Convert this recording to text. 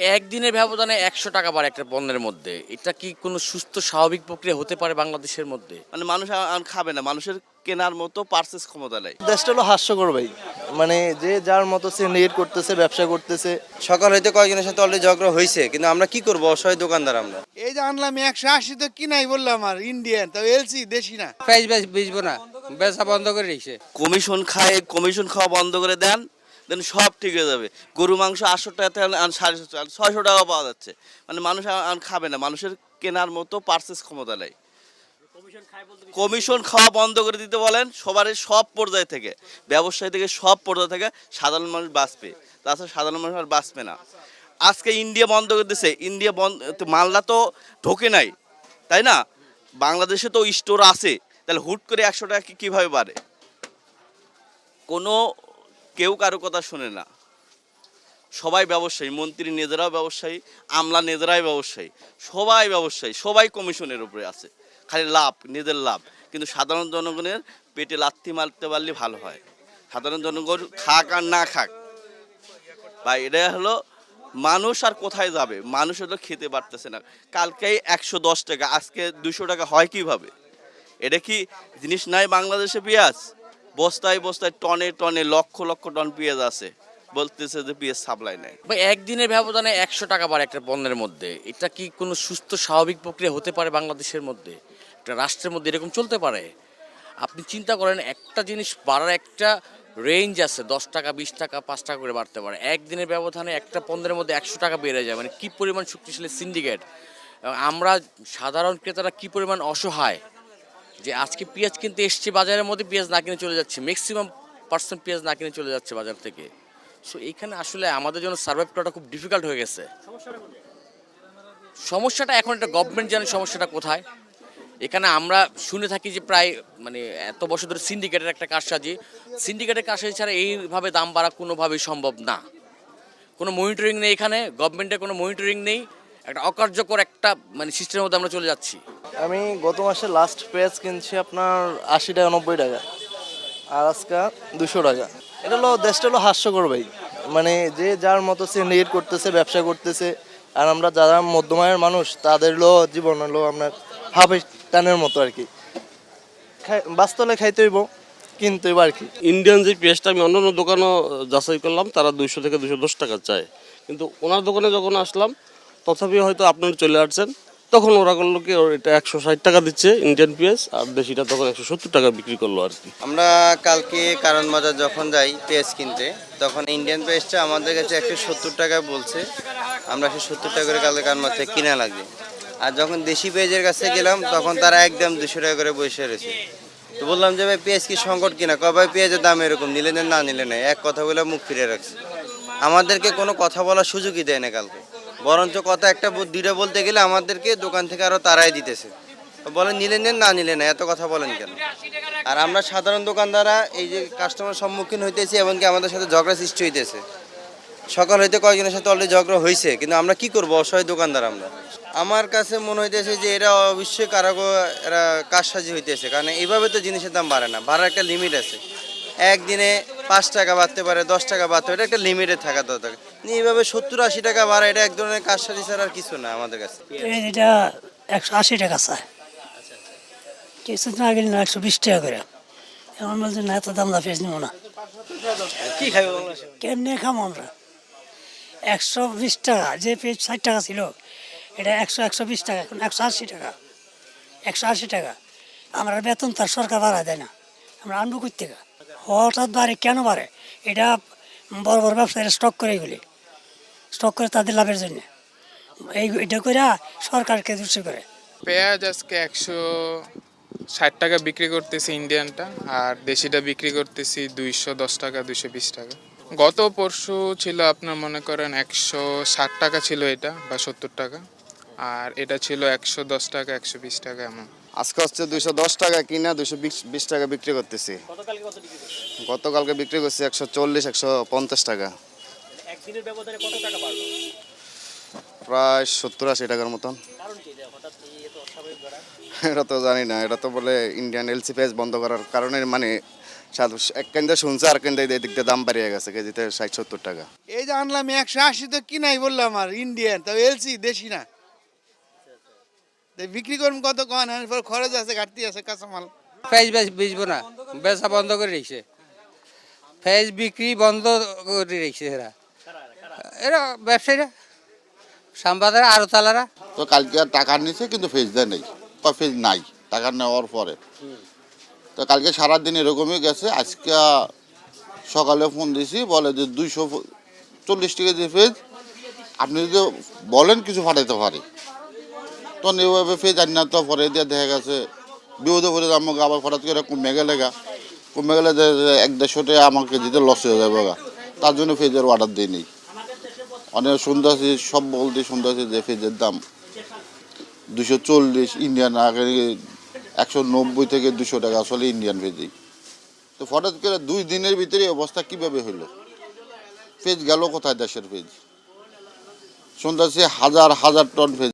একদিনের ব্যবধানে একশো টাকা বাড়ে একটা পণ্যের মধ্যে। এটা কি কোনো সুস্থ স্বাভাবিক প্রক্রিয়া হতে পারে বাংলাদেশের মধ্যে? মানে মানুষ আর খাবে না। মানুষের কেনার মতো পার্সেস ক্ষমতা নেই। দেশটা হলো হাস্যকর ভাই। মানে যে যার মতো সে নেট করতেছে ব্যবসা করতেছে। সকাল হইতে কয়েকজনের সাথে অলরেডি ঝগড়া হয়েছে কিন্তু আমরা কি করব? অসহায় দোকানদার আমরা। এই যে আনলাম একশো আশি তো কিনাই বললাম আর ইন্ডিয়ান তো এলসি দেশি না। প্রাইস বেচ বেচবো না। বেচা বন্ধ করে রেখেছে। কমিশন খায় কমিশন খাওয়া বন্ধ করে দেন। দেন সব ঠিক হয়ে যাবে। গরু মাংস আটশো টাকা সাড়ে ছয়শো টাকা পাওয়া যাচ্ছে। মানে মানুষ আর খাবে না। মানুষের কেনার মতো পার্সেস ক্ষমতা নেই। কমিশন খাওয়া বন্ধ করে দিতে বলেন সবার সব পর্যায় থেকে ব্যবসায়ী থেকে সব পর্যায় থেকে সাধারণ মানুষ বাঁচবে। তাছাড়া সাধারণ মানুষ আর বাঁচবে না। আজকে ইন্ডিয়া বন্ধ করে দিছে। ইন্ডিয়া বন্ধ মালদা তো ঢোকে নাই তাই না? বাংলাদেশে তো স্টোর আছে। তাহলে হুট করে একশো টাকা কি- কীভাবে বাড়ে? কোনো কেউ কারও কথা শোনে না। সবাই ব্যবসায়ী, মন্ত্রী নিজেরাও ব্যবসায়ী, আমলা নিজেরাই ব্যবসায়ী, সবাই ব্যবসায়ী, সবাই কমিশনের উপরে আছে। খালি লাভ, নিজের লাভ। কিন্তু সাধারণ জনগণের পেটে লাথি মারতে পারলে ভালো হয়। সাধারণ জনগণ খাক আর না খাক। বা এটা হলো মানুষ আর কোথায় যাবে? মানুষ হলো খেতে পারতেছে না। কালকেই একশো দশ টাকা, আজকে দুশো টাকা হয় কীভাবে? এটা কি জিনিস নাই বাংলাদেশে পেঁয়াজ? বস্তায় বস্তায় টনে টনে লক্ষ লক্ষ টন পেঁয়াজ আছে। বলতেছে যে পেঁয়াজ সাপ্লাই নেই। বা একদিনের ব্যবধানে একশো টাকা বাড়ে একটা পণ্যের মধ্যে। এটা কি কোনো সুস্থ, স্বাভাবিক প্রক্রিয়া হতে পারে বাংলাদেশের মধ্যে? একটা রাষ্ট্রের মধ্যে এরকম চলতে পারে? আপনি চিন্তা করেন, একটা জিনিস বাড়ার একটা রেঞ্জ আছে, দশ টাকা, বিশ টাকা, পাঁচ টাকা করে বাড়তে পারে। একদিনের ব্যবধানে একটা পণ্যের মধ্যে একশো টাকা বেড়ে যায়। মানে কী পরিমাণ শক্তিশালী সিন্ডিকেট আমরা সাধারণ ক্রেতারা কী পরিমাণ অসহায়? যে আজকে পেঁয়াজ কিনতে এসছে বাজারের মধ্যে, পেঁয়াজ না কিনে চলে যাচ্ছে। ম্যাক্সিমাম পার্সেন্ট পেঁয়াজ না কিনে চলে যাচ্ছে বাজার থেকে। সো এইখানে আসলে আমাদের জন্য সার্ভাইভ করাটা খুব ডিফিকাল্ট হয়ে গেছে। সমস্যাটা এখন একটা গভর্নমেন্ট জানে সমস্যাটা কোথায়। এখানে আমরা শুনে থাকি যে প্রায় মানে এত বছর ধরে সিন্ডিকেটের একটা কারসাজি সিন্ডিকেটের কারসাজি ছাড়া এইভাবে দাম বাড়া কোনোভাবেই সম্ভব না। কোনো মনিটরিং নেই এখানে গভর্নমেন্টের কোনো মনিটরিং নেই। একটা অকার্যকর একটা মানে সিস্টেমের মধ্যে আমরা চলে যাচ্ছি। আমি গত মাসে লাস্ট পেঁয়াজ কিনছি আপনার আশি টাকা, নব্বই টাকা। আর আজকে দুশো টাকা। এটা হলো, দেশটা হলো হাস্যকর ভাই। মানে যে যার মতো সে নেট করতেছে, ব্যবসা করতেছে, আর আমরা যারা মধ্যমায়ের মানুষ, তাদের হলো জীবন হলো আপনার হাফে টানের মতো আর কি। বাস্তলে খাইতে হইব, কিনতে হইব আর কি। ইন্ডিয়ান যে পেঁয়াজটা আমি অন্যান্য দোকানও যাচাই করলাম, তারা দুইশো থেকে দুশো দশ টাকা চায়। কিন্তু ওনার দোকানে যখন আসলাম, তথাপি হয়তো আপনারা চলে আসছেন। তখন ওরা করল কি এটা একশো ষাট টাকা দিচ্ছে ইন্ডিয়ান পেঁয়াজ আর দেশিটা তখন একশো সত্তর টাকা বিক্রি করল আর কি। আমরা কালকে কারণ বাজার যখন যাই পেঁয়াজ কিনতে, তখন ইন্ডিয়ান পেঁয়াজটা আমাদের কাছে একশো সত্তর টাকা বলছে। আমরা একশো সত্তর টাকা করে কালকে কারণ থেকে কিনা লাগবে। আর যখন দেশি পেঁয়াজের কাছে গেলাম, তখন তারা একদম দুশো টাকা করে বসে রয়েছে। তো বললাম যে, ভাই পেঁয়াজ কি সংকট কিনা? কবে পেঁয়াজের দাম এরকম, নিলে না নিলে নেই এক কথা বলে মুখ ফিরে রাখছে। আমাদেরকে কোনো কথা বলার সুযোগই দেয় না কালকে। বরঞ্চ কথা একটা দুইটা বলতে গেলে আমাদেরকে দোকান থেকে আরও তারাই দিতেছে। বলেন নিলে নেন, না নিলে না, এত কথা বলেন কেন? আর আমরা সাধারণ দোকানদাররা এই যে কাস্টমার সম্মুখীন হইতেছি এমনকি আমাদের সাথে ঝগড়া সৃষ্টি হইতেছে। সকাল হইতে কয়েকজনের সাথে অলরেডি ঝগড়া হয়েছে কিন্তু আমরা কি করব? অসহায় দোকানদার আমরা। আমার কাছে মনে হইতেছে যে এরা অবশ্যই কারাগো এরা কারসাজি হইতেছে, কারণ এইভাবে তো জিনিসের দাম বাড়ে না, বাড়ার একটা লিমিট আছে। একদিনে পাঁচ টাকা বাড়তে পারে, দশ টাকা বাড়তে পারে, এটা একটা লিমিটে থাকা দরকার। এইভাবে সত্তর আশি টাকা বাড়া এটা এক ধরনের কারসাজি ছাড়া আর কিছু না আমাদের কাছে। এটা একশো আশি টাকা চায় কিছুদিন আগে না একশো বিশ টাকা করে। এখন বলছে না এত দাম দা পেঁয়াজ নিব না। কি খাইব কেমনি খামো আমরা? একশো বিশ টাকা যে পেঁয়াজ ষাট টাকা ছিল এটা একশো একশো বিশ টাকা এখন একশো আশি টাকা। একশো আশি টাকা। আমরা বেতন তার সরকার বাড়া দেয় না। আমরা আনব থেকে? হঠাৎ বাড়ে কেন বাড়ে? এটা বড় বড় ব্যবসায়ীরা স্টক করে এগুলি স্টক করে তাদের লাভের জন্য। এই এটা করে সরকারকে দোষী করে। পেঁয়াজ আজকে একশো ষাট টাকা বিক্রি করতেছি ইন্ডিয়ানটা আর দেশিটা বিক্রি করতেছি দুইশো দশ টাকা দুইশো বিশ টাকা। গত পরশু ছিল আপনার মনে করেন একশো ষাট টাকা ছিল এটা বা সত্তর টাকা আর এটা ছিল একশো দশ টাকা একশো বিশ টাকা এমন। আজকে হচ্ছে দুইশো দশ টাকা কিনা দুইশো বিশ টাকা বিক্রি করতেছি। গতকালকে বিক্রি করছি একশো চল্লিশ একশো পঞ্চাশ টাকা। প্রায় সত্তর আশি টাকার মতন। এটা তো জানি না এটা তো বলে ইন্ডিয়ান এলসি পেজ বন্ধ করার কারণে মানে এক কেন্দ্রে শুনছে আর কেন্দ্রে এদিক দিয়ে দাম বাড়িয়ে গেছে কেজিতে ষাট সত্তর টাকা। এই যে আনলাম একশো আশি তো কিনাই বললাম আর ইন্ডিয়ান তাও এলসি দেশি না। বিক্রি করুন কত কন এরপর খরচ আছে ঘাটতি আছে কাঁচামাল। পেঁয়াজ বেশ বেচবো না বেচা বন্ধ করে রেখেছে। পেঁয়াজ বিক্রি বন্ধ করে রেখেছে এরা। এরা ব্যবসায়ীরা সাম্বাদারা আরও তালারা তো কালকে আর টাকা নিছে, কিন্তু ফেজ দেয় নেই। বা ফেজ নাই, টাকা নেওয়ার পরে। তো কালকে সারাদিন এরকমই গেছে, আজকে সকালে ফোন দিছি, বলে যে দুইশো চল্লিশ টাকা যে ফেজ আপনি যদি বলেন কিছু ফাটাইতে পারে। তখন এইভাবে ফেজ আনি না তো পরে দিয়ে দেখা গেছে, বিপদে পড়ে আমাকে আবার হঠাৎ করে কমে গেলে গা। কমে গেলে এক দেড়শো টাকা আমাকে দিতে লস হয়ে যাবে গা। তার জন্য ফেজের অর্ডার দিই অনেক শুনতেছি সব বলতে শুনতেছি যে দাম দুশো চল্লিশ ইন্ডিয়ান, আগে একশো নব্বই থেকে দুশো টাকা, আসলে ইন্ডিয়ান ফেজেই। তো হঠাৎ করে দুই দিনের ভিতরে অবস্থা কীভাবে হইল ফেজ গেল কোথায় দেশের ফেজ? শুনতেছি হাজার হাজার টন ফেজ